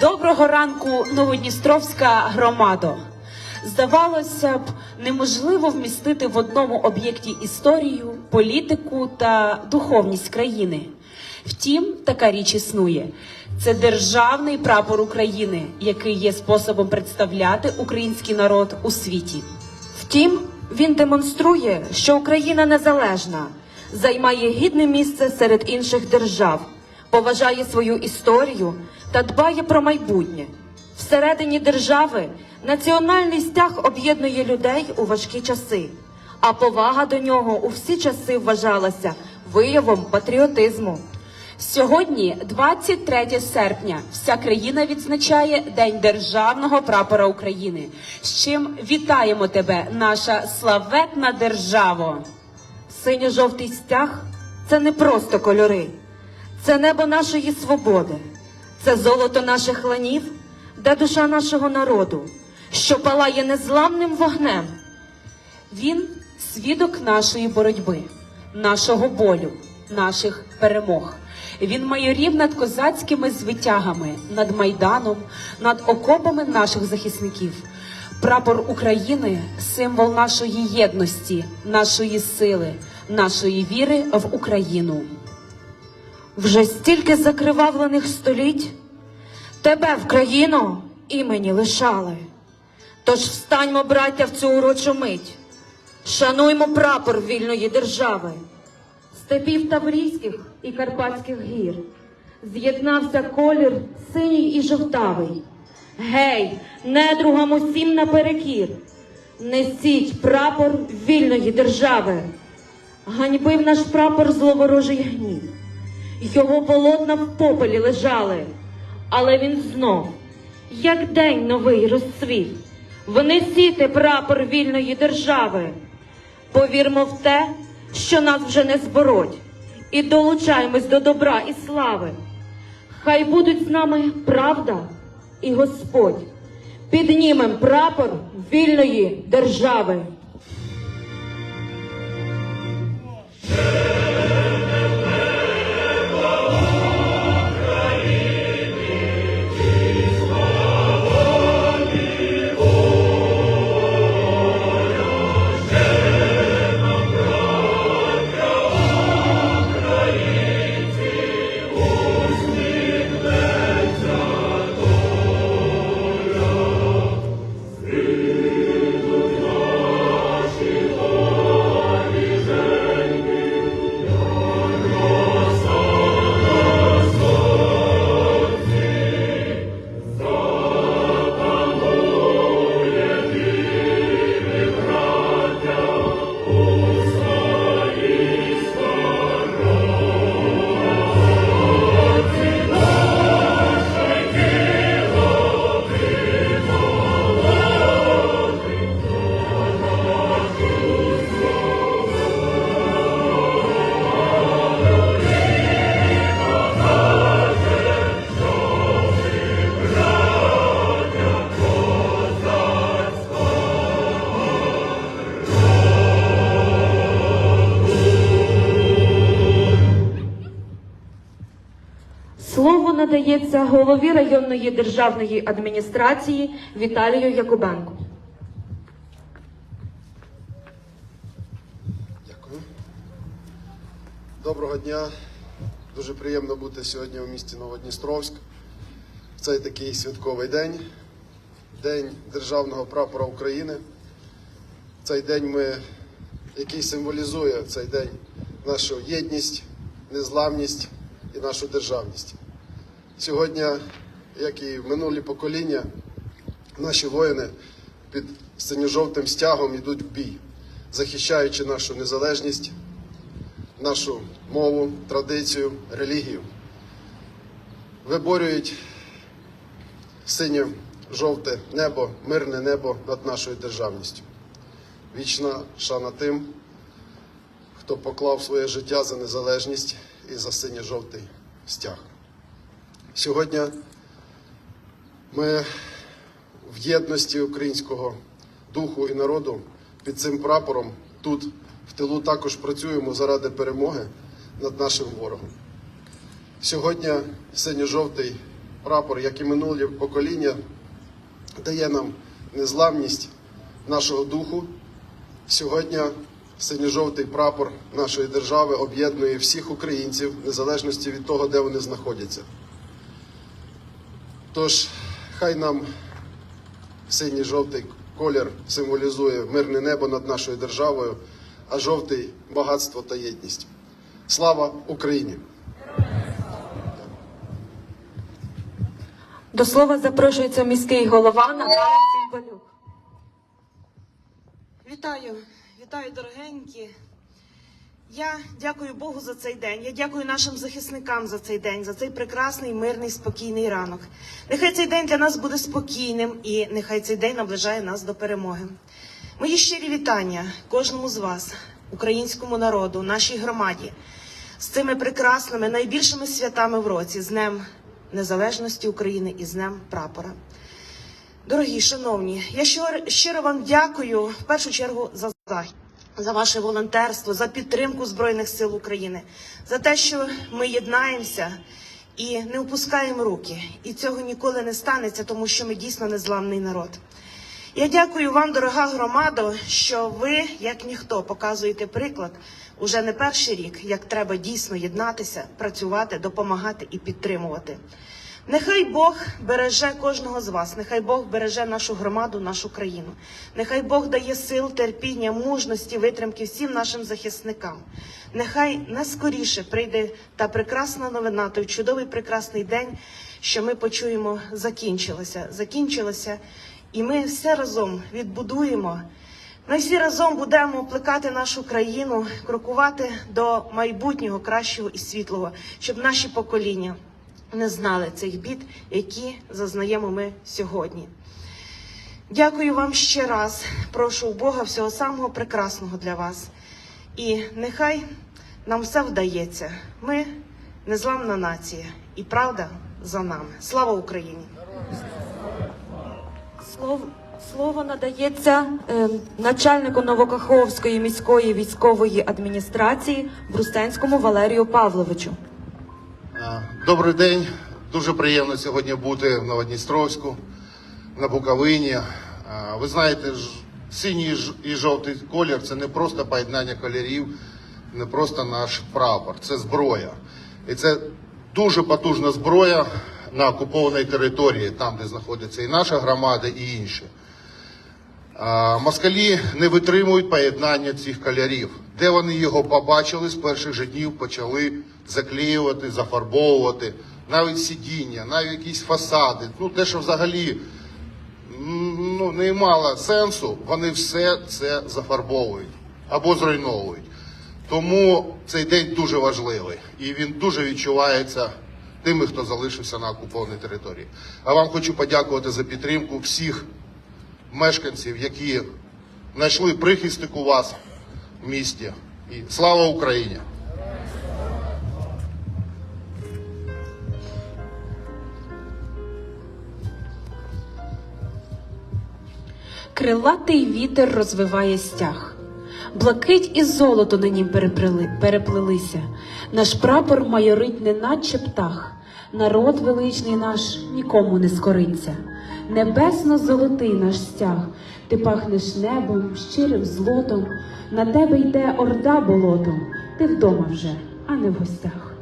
Доброго ранку, Новодністровська громадо. Здавалося б, неможливо вмістити в одному об'єкті історію, політику та духовність країни. Втім, така річ існує. Це державний прапор України, який є способом представляти український народ у світі. Втім, він демонструє, що Україна незалежна, займає гідне місце серед інших держав, поважає свою історію та дбає про майбутнє. Всередині держави національний стяг об'єднує людей у важкі часи, а повага до нього у всі часи вважалася виявом патріотизму. Сьогодні, 23 серпня, вся країна відзначає День державного прапора України. З чим вітаємо тебе, наша славетна державо! Синьо-жовтий стяг це не просто кольори, це небо нашої свободи, це золото наших ланів, де душа нашого народу, що палає незламним вогнем. Він свідок нашої боротьби, нашого болю, наших перемог. Він майорів над козацькими звитягами, над майданом, над окопами наших захисників. Прапор України символ нашої єдності, нашої сили, нашої віри в Україну. Вже стільки закривавлених століть тебе в країну імені лишали. Тож встаньмо, браття, в цю урочу мить, шануймо прапор вільної держави, степів Таврійських і Карпатських гір. З'єднався колір синій і жовтавий. Гей, недругам усім наперекір, несіть прапор вільної держави. Ганьбив наш прапор зловорожий гнів. Його полотна в попелі лежали, але він знов, як день новий розцвів, внесіте прапор вільної держави. Повірмо в те, що нас вже не збороть, і долучаємось до добра і слави. Хай будуть з нами правда і Господь. Піднімем прапор вільної держави. Слово надається голові районної державної адміністрації Віталію Якубенку. Дякую. Доброго дня. Дуже приємно бути сьогодні у місті Новодністровськ. Цей такий святковий день, День Державного прапора України. Цей день, ми, який символізує цей день нашу єдність, незламність і нашу державність. Сьогодні, як і в минулі покоління, наші воїни під синьо-жовтим стягом йдуть в бій, захищаючи нашу незалежність, нашу мову, традицію, релігію. Виборюють синє-жовте небо, мирне небо над нашою державністю. Вічна шана тим, хто поклав своє життя за незалежність і за синьо-жовтий стяг. Сьогодні ми в єдності українського духу і народу під цим прапором тут, в тилу, також працюємо заради перемоги над нашим ворогом. Сьогодні синьо-жовтий прапор, як і минулі покоління, дає нам незламність нашого духу. Сьогодні синьо-жовтий прапор нашої держави об'єднує всіх українців, незалежності від того, де вони знаходяться. Тож, хай нам синій жовтий колір символізує мирне небо над нашою державою, а жовтий багатство та єдність. Слава Україні! До слова запрошується міський голова Наталя Цимбалюк. Вітаю, вітаю, дорогенькі. Я дякую Богу за цей день. Я дякую нашим захисникам за цей день, за цей прекрасний, мирний, спокійний ранок. Нехай цей день для нас буде спокійним і нехай цей день наближає нас до перемоги. Мої щирі вітання кожному з вас, українському народу, нашій громаді, з цими прекрасними, найбільшими святами в році, з Днем Незалежності України і з Днем Прапора. Дорогі, шановні, я щиро, вам дякую в першу чергу за захід, за ваше волонтерство, за підтримку Збройних сил України, за те, що ми єднаємося і не опускаємо руки. І цього ніколи не станеться, тому що ми дійсно незламний народ. Я дякую вам, дорога громадо, що ви, як ніхто, показуєте приклад уже не перший рік, як треба дійсно єднатися, працювати, допомагати і підтримувати. Нехай Бог береже кожного з вас, нехай Бог береже нашу громаду, нашу країну. Нехай Бог дає сил, терпіння, мужності, витримки всім нашим захисникам. Нехай наскоріше прийде та прекрасна новина, той чудовий прекрасний день, що ми почуємо, закінчилося. Закінчилося, і ми все разом відбудуємо. Ми всі разом будемо плекати нашу країну, крокувати до майбутнього кращого і світлого, щоб наші покоління не знали цих бід, які зазнаємо ми сьогодні. Дякую вам ще раз. Прошу у Бога всього самого прекрасного для вас. І нехай нам все вдається. Ми незламна нація, і правда за нами. Слава Україні! Слово, слово надається е, начальнику Новокаховської міської військової адміністрації Брустенському Валерію Павловичу. Добрий день. Дуже приємно сьогодні бути в Новодністровську, на Буковині. Ви знаєте, синій і жовтий колір це не просто поєднання кольорів, не просто наш прапор, це зброя. І це дуже потужна зброя на окупованій території, там, де знаходиться і наша громада, і інші. Москалі не витримують поєднання цих кольорів. Де вони його побачили, з перших же днів почали заклеювати, зафарбовувати, навіть сидіння, навіть якісь фасади. Ну, те, що взагалі ну, не мало сенсу, вони все це зафарбовують або зруйновують. Тому цей день дуже важливий і він дуже відчувається тими, хто залишився на окупованій території. А вам хочу подякувати за підтримку всіх мешканців, які знайшли прихистик у вас місті. І слава Україні! Крилатий вітер розвиває стяг. Блакить і золото на нім переплили, переплилися. Наш прапор майорить, неначе птах. Народ величний наш нікому не скориться. Небесно золотий наш стяг. Ти пахнеш небом, щирим злотом. На тебе йде орда болотом. Ти вдома вже, а не в гостях.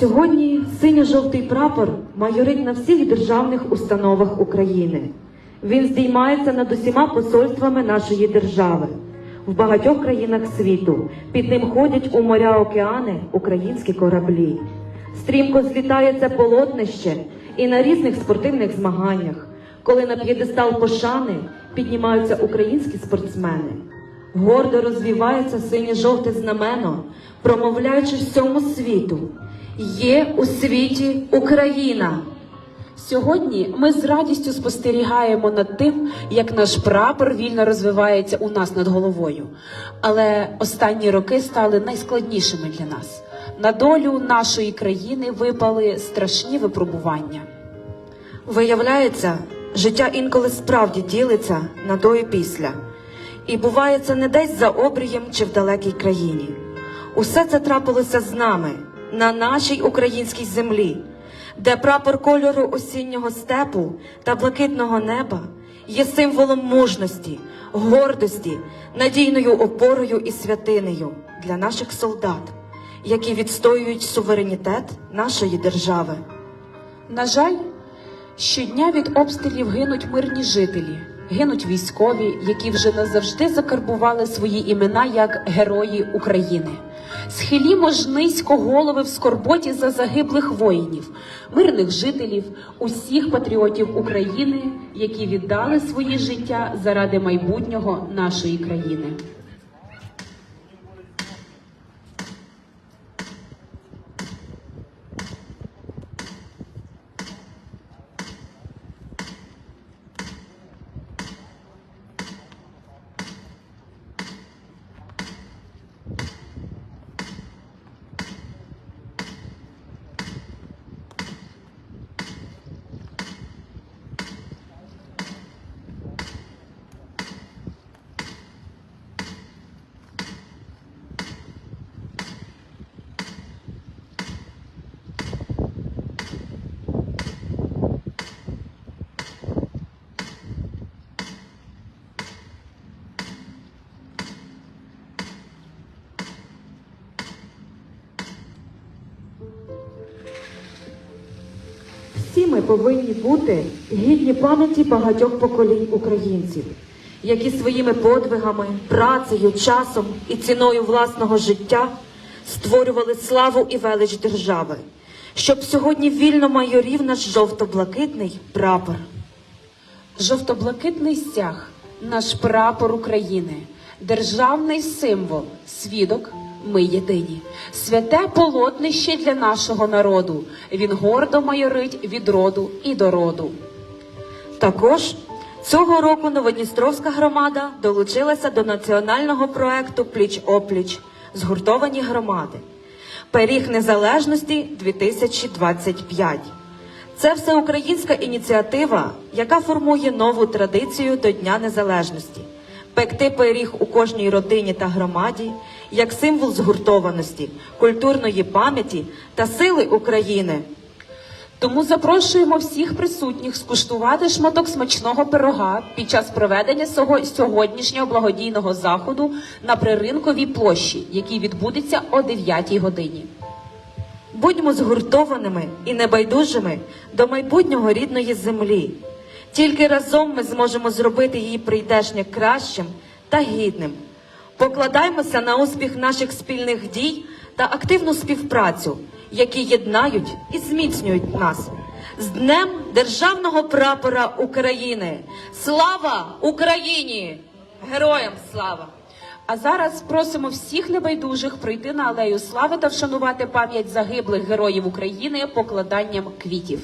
Сьогодні синьо-жовтий прапор майорить на всіх державних установах України. Він здіймається над усіма посольствами нашої держави. В багатьох країнах світу під ним ходять у моря океани українські кораблі. Стрімко злітає це полотнище і на різних спортивних змаганнях, коли на п'єдестал пошани піднімаються українські спортсмени. Гордо розвівається синє-жовте знамено, промовляючи всьому світу. Є у світі Україна. Сьогодні ми з радістю спостерігаємо над тим, як наш прапор вільно розвивається у нас над головою. Але останні роки стали найскладнішими для нас. На долю нашої країни випали страшні випробування. Виявляється, життя інколи справді ділиться на до і після. І буває це не десь за обрієм чи в далекій країні. Усе це трапилося з нами на нашій українській землі, де прапор кольору осіннього степу та блакитного неба є символом мужності, гордості, надійною опорою і святинею для наших солдат, які відстоюють суверенітет нашої держави. На жаль, щодня від обстрілів гинуть мирні жителі, гинуть військові, які вже назавжди закарбували свої імена як герої України. Схилімо ж низько голови в скорботі за загиблих воїнів, мирних жителів, усіх патріотів України, які віддали свої життя заради майбутнього нашої країни. Повинні бути гідні пам'яті багатьох поколінь українців, які своїми подвигами, працею, часом і ціною власного життя створювали славу і велич держави, щоб сьогодні вільно майорів наш жовто-блакитний прапор. Жовто-блакитний стяг, наш прапор України, державний символ, свідок. Ми єдині, святе полотнище для нашого народу. Він гордо майорить від роду і до роду. Також цього року Новодністровська громада долучилася до національного проекту Пліч опліч згуртовані громади. Пиріг незалежності 2025. Це всеукраїнська ініціатива, яка формує нову традицію до Дня Незалежності. Пекти пиріг у кожній родині та громаді як символ згуртованості, культурної пам'яті та сили України. Тому запрошуємо всіх присутніх скуштувати шматок смачного пирога під час проведення сього- сьогоднішнього благодійного заходу на приринковій площі, який відбудеться о 9 годині. Будьмо згуртованими і небайдужими до майбутнього рідної землі. Тільки разом ми зможемо зробити її прийдешнє кращим та гідним. Покладаймося на успіх наших спільних дій та активну співпрацю, які єднають і зміцнюють нас. З Днем Державного прапора України! Слава Україні! Героям слава! А зараз просимо всіх небайдужих прийти на алею слави та вшанувати пам'ять загиблих героїв України покладанням квітів.